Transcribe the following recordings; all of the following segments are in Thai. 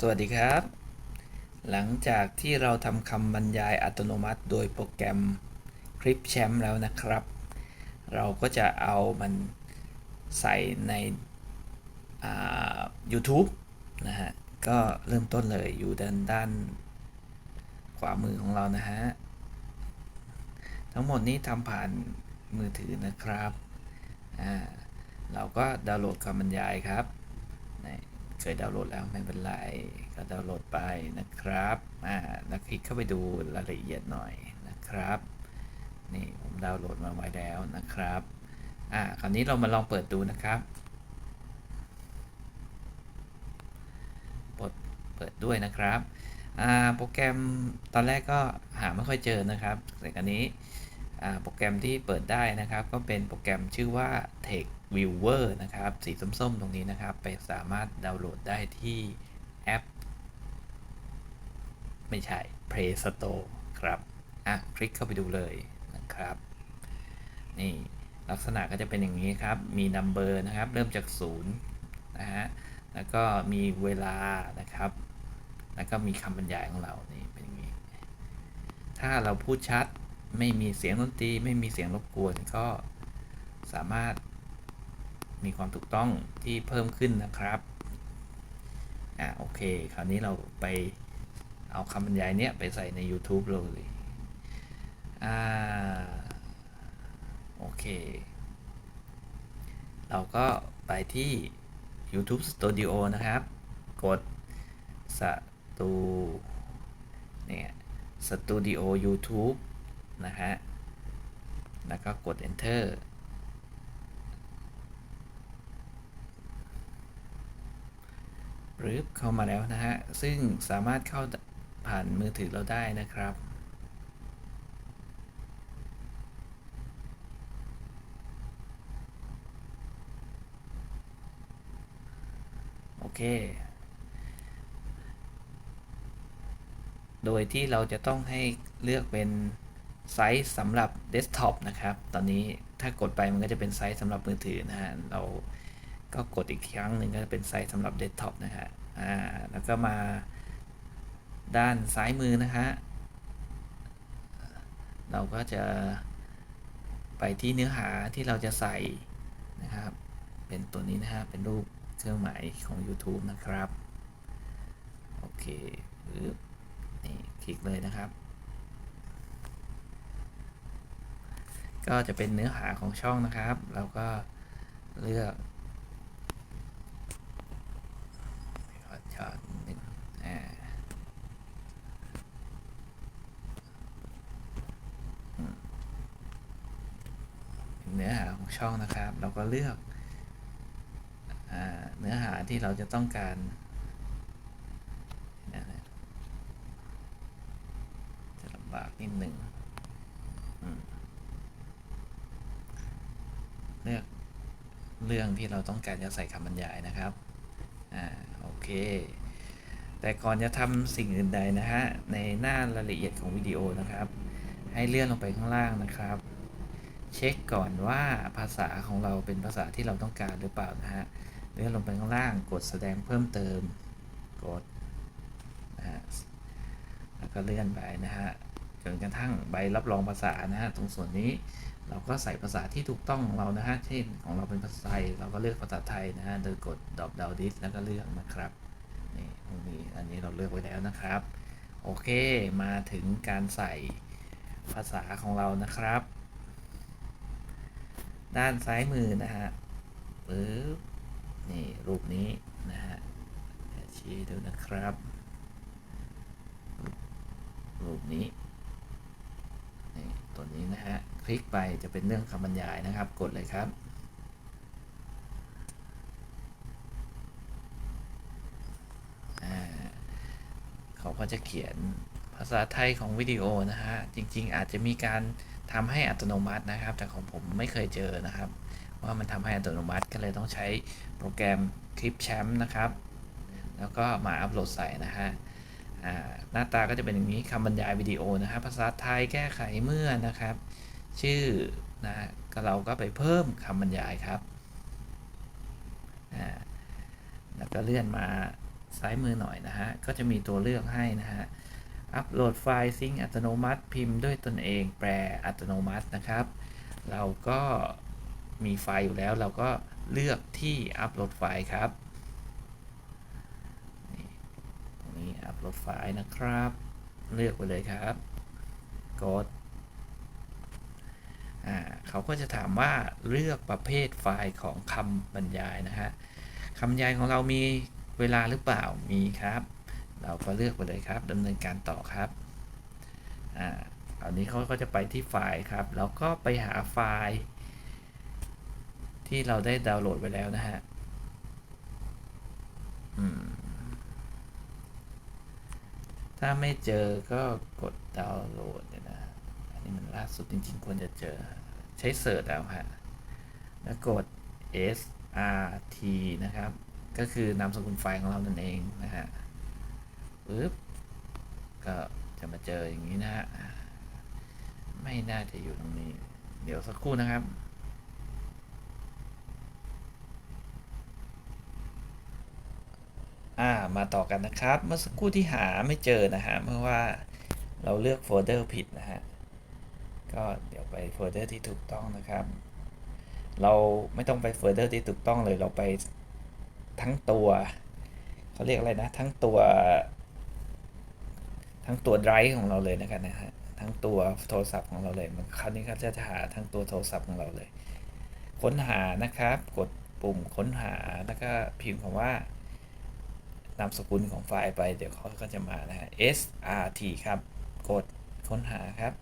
สวัสดีครับ หลังจากที่เราทำคำบรรยายอัตโนมัติ โดยโปรแกรมคลิปแชมป์แล้วนะครับ เราก็จะเอามันใส่ใน YouTube นะฮะ ก็เริ่มต้นเลยอยู่ด้านด้านขวามือของเรานะฮะ ทั้งหมดนี้ทำผ่านมือถือนะครับ อ่า เราก็ดาวน์โหลดคำบรรยายครับ เคยดาวน์โหลดแล้วไม่เป็นไร ก็ดาวน์โหลดไปนะครับอ่าแล้วคลิกเข้าไปดูรายละเอียดหน่อยนะครับ นี่ผมดาวน์โหลดมาไว้แล้วนะครับอ่าคราวนี้เรามาลองเปิดดูนะครับกดเปิดด้วยนะครับอ่าโปรแกรมตอนแรกก็หาไม่ค่อยเจอนะครับแต่คราวนี้อ่าโปรแกรมที่เปิดได้นะครับ ก็เป็นโปรแกรมชื่อว่า t e x Viewer นะครับ สีส้มๆ ตรงนี้นะครับ ไปสามารถดาวน์โหลดได้ที่แอป ไม่ใช่ Play Store ครับ อะ คลิกเข้าไปดูเลยนะครับ นี่ลักษณะก็จะเป็นอย่างนี้ครับ มีนัมเบอร์นะครับ เริ่มจากศูนย์นะฮะ แล้วก็มีเวลานะครับ แล้วก็มีคำบรรยายของเรา นี่เป็นอย่างนี้ ถ้าเราพูดชัด ไม่มีเสียงดนตรี ไม่มีเสียงรบกวน ก็สามารถ มีความถูกต้องที่เพิ่มขึ้นนะครับอ่าโอเค คราวนี้เราไปเอาคำบรรยายเนี้ยไปใส่ใน YouTube เลยอ่าโอเค เราก็ไปที่ YouTube Studio นะครับ กดสตูเนี่ยสตูดิโอ YouTube นะฮะ แล้วก็กด Enter หรือเข้ามาแล้วนะฮะ ซึ่งสามารถเข้าผ่านมือถือเราได้นะครับ โอเค โดยที่เราจะต้องให้เลือกเป็นไซส์สำหรับเดสก์ท็อปนะครับ ตอนนี้ถ้ากดไปมันก็จะเป็นไซส์สำหรับมือถือนะฮะ เรา ก็กดอีกครั้งหนึ่งก็จะเป็นไซส์สำหรับเดสก์ท็อปนะฮะอ่าแล้วก็มาด้านซ้ายมือนะฮะเราก็จะไปที่เนื้อหาที่เราจะใส่นะครับ เป็นตัวนี้นะฮะเป็นรูปเครื่องหมายของ YouTube นะครับ โอเคปึ๊บนี่คลิกเลยนะครับ ก็จะเป็นเนื้อหาของช่องนะครับ เราก็เลือกขอจอดนิดนึงอ่าอืมเป็นเนื้อหาของ ช่องนะครับ เราก็เลือกอเนื้อหาที่เราจะต้องการนะฮะจะลำบากนิดหนึ่งเลือกเรื่องที่เราต้องการจะใส่คำบรรยายนะครับ อ่า โอเค แต่ก่อนจะทำสิ่งอื่นใดนะฮะ ในหน้ารายละเอียดของวิดีโอนะครับ ให้เลื่อนลงไปข้างล่างนะครับ เช็คก่อนว่าภาษาของเราเป็นภาษาที่เราต้องการหรือเปล่านะฮะเลื่อนลงไปข้างล่างกดแสดงเพิ่มเติมกดนะฮะแล้วก็เลื่อนไปนะฮะจนกระทั่งใบรับรองภาษานะฮะตรงส่วนนี้เราก็ใส่ภาษาที่ถูกต้องของเรานะฮะเช่นของเราเป็นภาษาไทยเราก็เลือกภาษาไทยนะฮะโดยกดดอกดาวดิสแล้วก็เลือกนะครับนี่ตรงนี้อันนี้เราเลือกไว้แล้วนะครับ โอเคมาถึงการใส่ภาษาของเรานะครับ ด้านซ้ายมือนะฮะปึ๊บนี่รูปนี้นะฮะชี้ดูนะครับ รูปนี้นี่ตัวนี้นะฮะคลิกไปจะเป็นเรื่องคำบรรยายนะครับ กดเลยครับเขาก็จะเขียนภาษาไทยของวิดีโอนะฮะจริงๆอาจจะมีการ ทำให้อัตโนมัตินะครับ แต่ของผมไม่เคยเจอนะครับ ว่ามันทำให้อัตโนมัติก็เลยต้องใช้โปรแกรมคลิปแชมป์นะครับ แล้วก็มาอัปโหลดใส่นะฮะหน้าตาก็จะเป็นอย่างนี้คำบรรยายวิดีโอนะครับ ภาษาไทยแก้ไขเมื่อนะครับ ชื่อนะก็เราก็ไปเพิ่มคำบรรยายครับอ่าแล้วก็เลื่อนมาซ้ายมือหน่อยนะฮะ ก็จะมีตัวเลือกให้นะฮะ อัปโหลดไฟล์ซิงอัตโนมัติ พิมพ์ด้วยตนเอง แปลอัตโนมัตินะครับ เราก็มีไฟล์อยู่แล้วเราก็เลือกที่อัปโหลดไฟล์ครับนี่นี้อัปโหลดไฟล์นะครับ เลือกไปเลยครับ กดอ่าเขาก็จะถามว่าเลือกประเภทไฟล์ของคำบรรยายนะฮะคำบรรยายของเรามีเวลาหรือเปล่ามีครับ เราก็เลือกไปเลยครับดำเนินการต่อครับอ่าคราวนี้เขาก็จะไปที่ไฟล์ครับ แล้วก็ไปหาไฟล์ ที่เราได้ดาวน์โหลดไปแล้วนะฮะถ้าไม่เจอก็กดดาวน์โหลดเนี่ยนะ อันนี้มันล่าสุดจริงๆ ควรจะเจอ ใช้เสิร์ชเอาฮะ แล้วกด srt นะครับ ก็คือนามสกุลไฟล์ของเรานั่นเองนะฮะ ปึ๊บก็จะมาเจออย่างนี้นะฮะไม่น่าจะอยู่ตรงนี้ เดี๋ยวสักครู่นะครับอ่ามาต่อกันนะครับ เมื่อสักครู่ที่หาไม่เจอนะฮะเมื่อว่าเราเลือกโฟลเดอร์ผิดนะฮะก็เดี๋ยวไปโฟลเดอร์ที่ถูกต้องนะครับ เราไม่ต้องไปโฟลเดอร์ที่ถูกต้องเลยเราไปทั้งตัวเขาเรียกอะไรนะ ทั้งตัว ทั้งตัวไดรฟ์ของเราเลยนะครับนะฮะทั้งตัวโทรศัพท์ของเราเลยมันคราวนี้เขาจะหาทั้งตัวโทรศัพท์ของเราเลย ค้นหานะครับ กดปุ่มค้นหาแล้วก็พิมพ์คำว่านามสกุลของไฟล์ไปเดี๋ยวเขาก็จะมานะฮะ srt ครับ กดค้นหาครับ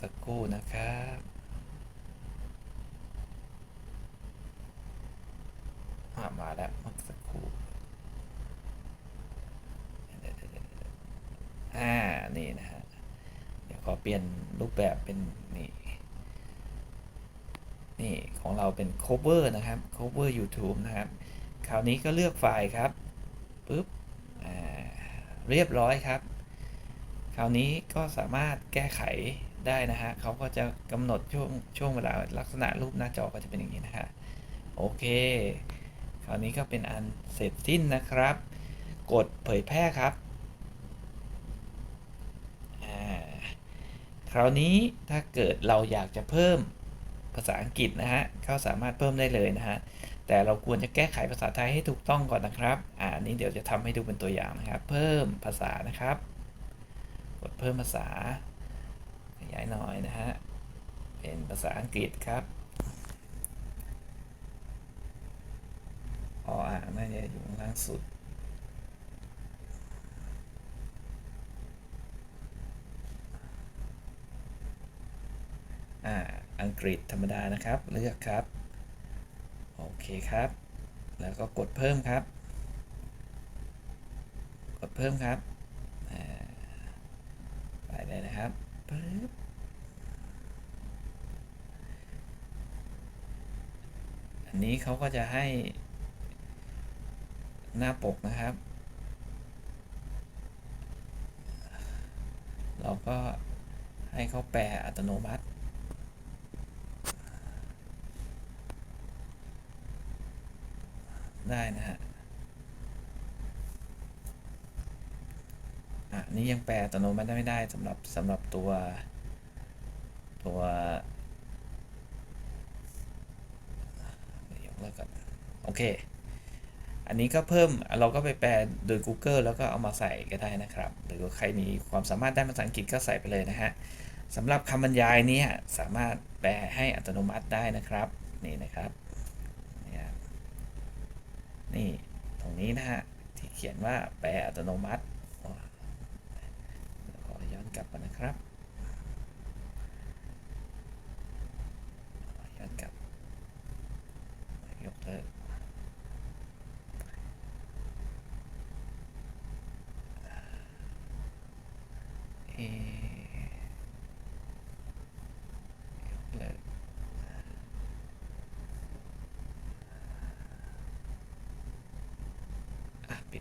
สักครู่นะครับมาแล้วสักครู่อ่า นี่นะฮะ เดี๋ยวขอเปลี่ยนรูปแบบเป็นนี่ นี่ของเราเป็น cover นะครับ cover YouTube นะครับ คราวนี้ก็เลือกไฟล์ครับ ปึ๊บ อ่า เรียบร้อยครับ คราวนี้ก็สามารถแก้ไขได้นะฮะเขาก็จะกำหนดช่วงช่วงเวลาลักษณะรูปหน้าจอก็จะเป็นอย่างนี้นะฮะ โอเค คราวนี้ก็เป็นอันเสร็จสิ้นนะครับ กดเผยแพร่ครับ อ่า คราวนี้ถ้าเกิดเราอยากจะเพิ่มภาษาอังกฤษนะฮะก็สามารถเพิ่มได้เลยนะฮะ แต่เราควรจะแก้ไขภาษาไทยให้ถูกต้องก่อนนะครับ อ่านี้เดี๋ยวจะทำให้ดูเป็นตัวอย่างนะครับ เพิ่มภาษานะครับ กดเพิ่มภาษา ขยายหน่อยนะฮะ เป็นภาษาอังกฤษครับอ๋ออ่าน่าจะอยู่ล่างสุด อ่าอังกฤษธรรมดานะครับ เลือกครับ โอเคครับ แล้วก็กดเพิ่มครับ กดเพิ่มครับไปได้นะครับปึ๊บอันนี้เขาก็จะให้หน้าปกนะครับ เราก็ให้เขาแปลอัตโนมัติ ได้นะฮะอะนี่ยังแปลอัตโนมัติไม่ได้สำหรับสำหรับตัวตัวยกเลิกก่อนโอเค อันนี้ก็เพิ่มเราก็ไปแปลโดย Google แล้วก็เอามาใส่ก็ได้นะครับ หรือใครมีความสามารถด้านภาษาอังกฤษก็ใส่ไปเลยนะฮะสำหรับคำบรรยายนี้สามารถแปลให้อัตโนมัติได้นะครับ นี่นะครับ นี่ตรงนี้นะฮะที่เขียนว่าแปลอัตโนมัติขอย้อนกลับมานะครับย้อนกลับ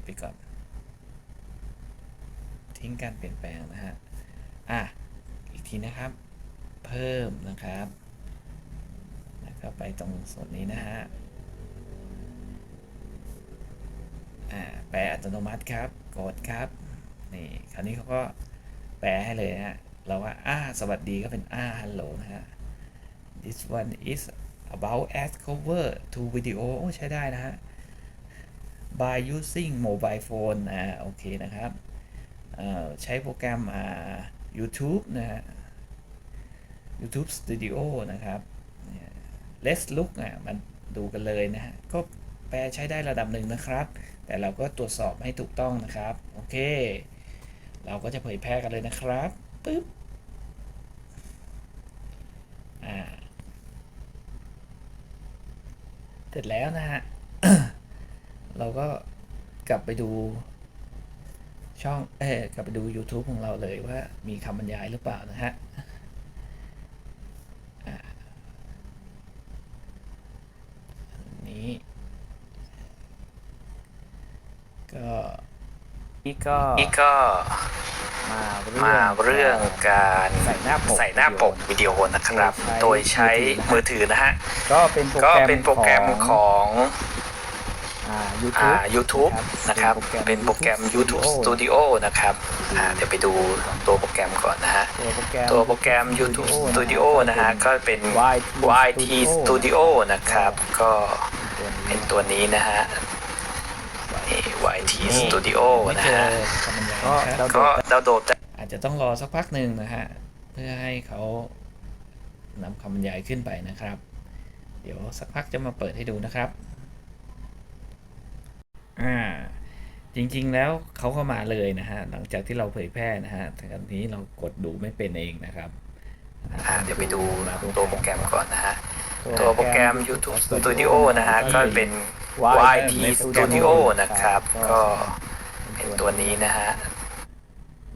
ดไปก่อน ทิ้งการเปลี่ยนแปลงนะฮะ อะ อีกทีนะครับ เพิ่มนะครับ แล้วก็ไปตรงส่วนนี้นะฮะ อ่า แปลอัตโนมัติครับ กดครับ นี่ คราวนี้เขาก็แปลให้เลยนะฮะ เราว่าอ่าสวัสดีก็เป็นอ่าฮัลโหลนะฮะ this one is about as cover to video ใช้ได้นะฮะ by using mobile phone อ่าโอเคนะครับเอ่อใช้โปรแกรมอ่า YouTube นะฮะ YouTube Studio นะครับ Let's look อะมันดูกันเลยนะฮะ ก็แปลใช้ได้ระดับหนึ่งนะครับ แต่เราก็ตรวจสอบให้ถูกต้องนะครับ โอเค เราก็จะเผยแพร่กันเลยนะครับปึ๊บอ่าเสร็จแล้วนะฮะ เราก็กลับไปดูช่องเออกลับไปดู YouTube ของเราเลยว่ามีคำบรรยายหรือเปล่านะฮะอ่าอันนี้ ก็นี่ก็นี่ก็มาเรื่องมาเรื่องการใส่หน้าปกใส่หน้าปกวิดีโอนะครับ โดโดยยใช้ใช้มือถือนะฮะ ก็เป็นโปรก็แกรมเป็นโปรแกรมของ อ่าอ่า YouTube YouTube นะครับ เป็นโปรแกรม YouTube Studio นะครับอ่าเดี๋ยวไปดูตัวโปรแกรมก่อนนะฮะตัวโปรแกรมตัวโปรแกรม YouTube Studio นะฮะ ก็เป็น YT Studio นะครับ ก็เป็นตัวนี้นะฮะนี่ YT Studio นะฮะ ก็ก็ดาวน์โหลดจากอาจจะต้องรอสักพักหนึ่งนะฮะ เพื่อให้เขานำคำบรรยายขึ้นไปนะครับ เดี๋ยวสักพักจะมาเปิดให้ดูนะครับ อ่า จริงๆแล้วเขาก็มาเลยนะฮะ หลังจากที่เราเผยแพร่นะฮะแต่อันนี้เรากดดูไม่เป็นเองนะครับอ่าเดี๋ยวไปดูตัวโปรแกรมก่อนนะฮะ ตัวโปรแกรม YouTube Studio นะฮะ ก็เป็น YT Studio นะครับ ก็เป็นตัวนี้นะฮะ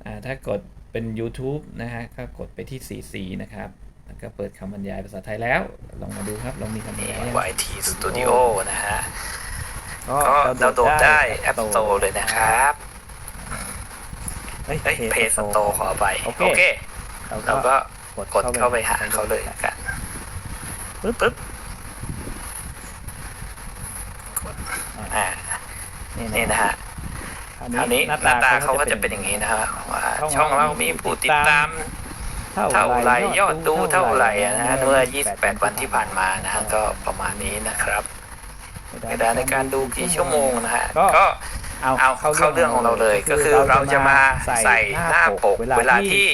อ่า ถ้ากดเป็น YouTube นะฮะ ก็กดไปที่ CC นะครับแล้วก็เปิดคำบรรยายภาษาไทยแล้ว ลองมาดูครับลองมีคำบรรยายยัง YT Studio นะฮะ ก็ดาวน์โหลดได้ App Store เลยนะครับ เฮ้ยเอ้ย Play Store ขอไปโอเคโอเคเราเราก็ก็กดเข้าไปหาเขาเลยละกันปึ๊บปึ๊บกดอ่านี่นะฮะคคราวนี้หน้าตาเขาก็จะเป็นอย่างนี้นะฮะว่าช่องเรามีผู้ติดตามเท่าไหรยอดดูเท่าไหร่นะฮะเมื่อ 28 วันที่ผ่านมานะฮะก็ประมาณนี้นะครับ เวลาในการดูกี่ชั่วโมงนะฮะก็เอาเอาเข้าเรื่องของเราเลยก็คือเราจะมาใส่หน้าปกเวลาที่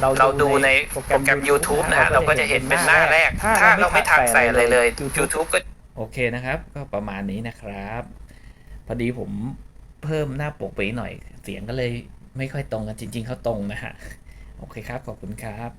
เราดูในโปรแกรม YouTube นะฮะเราก็จะเห็นเป็นหน้าแรก ถ้าเราไม่ทักใส่อะไรเลย YouTube ก็โอเคนะครับ ก็ประมาณนี้นะครับ พอดีผมเพิ่มหน้าปกไปหน่อย เสียงก็เลยไม่ค่อยตรงกันจริง ๆ เขาตรงนะฮะ โอเคครับ ขอบคุณครับ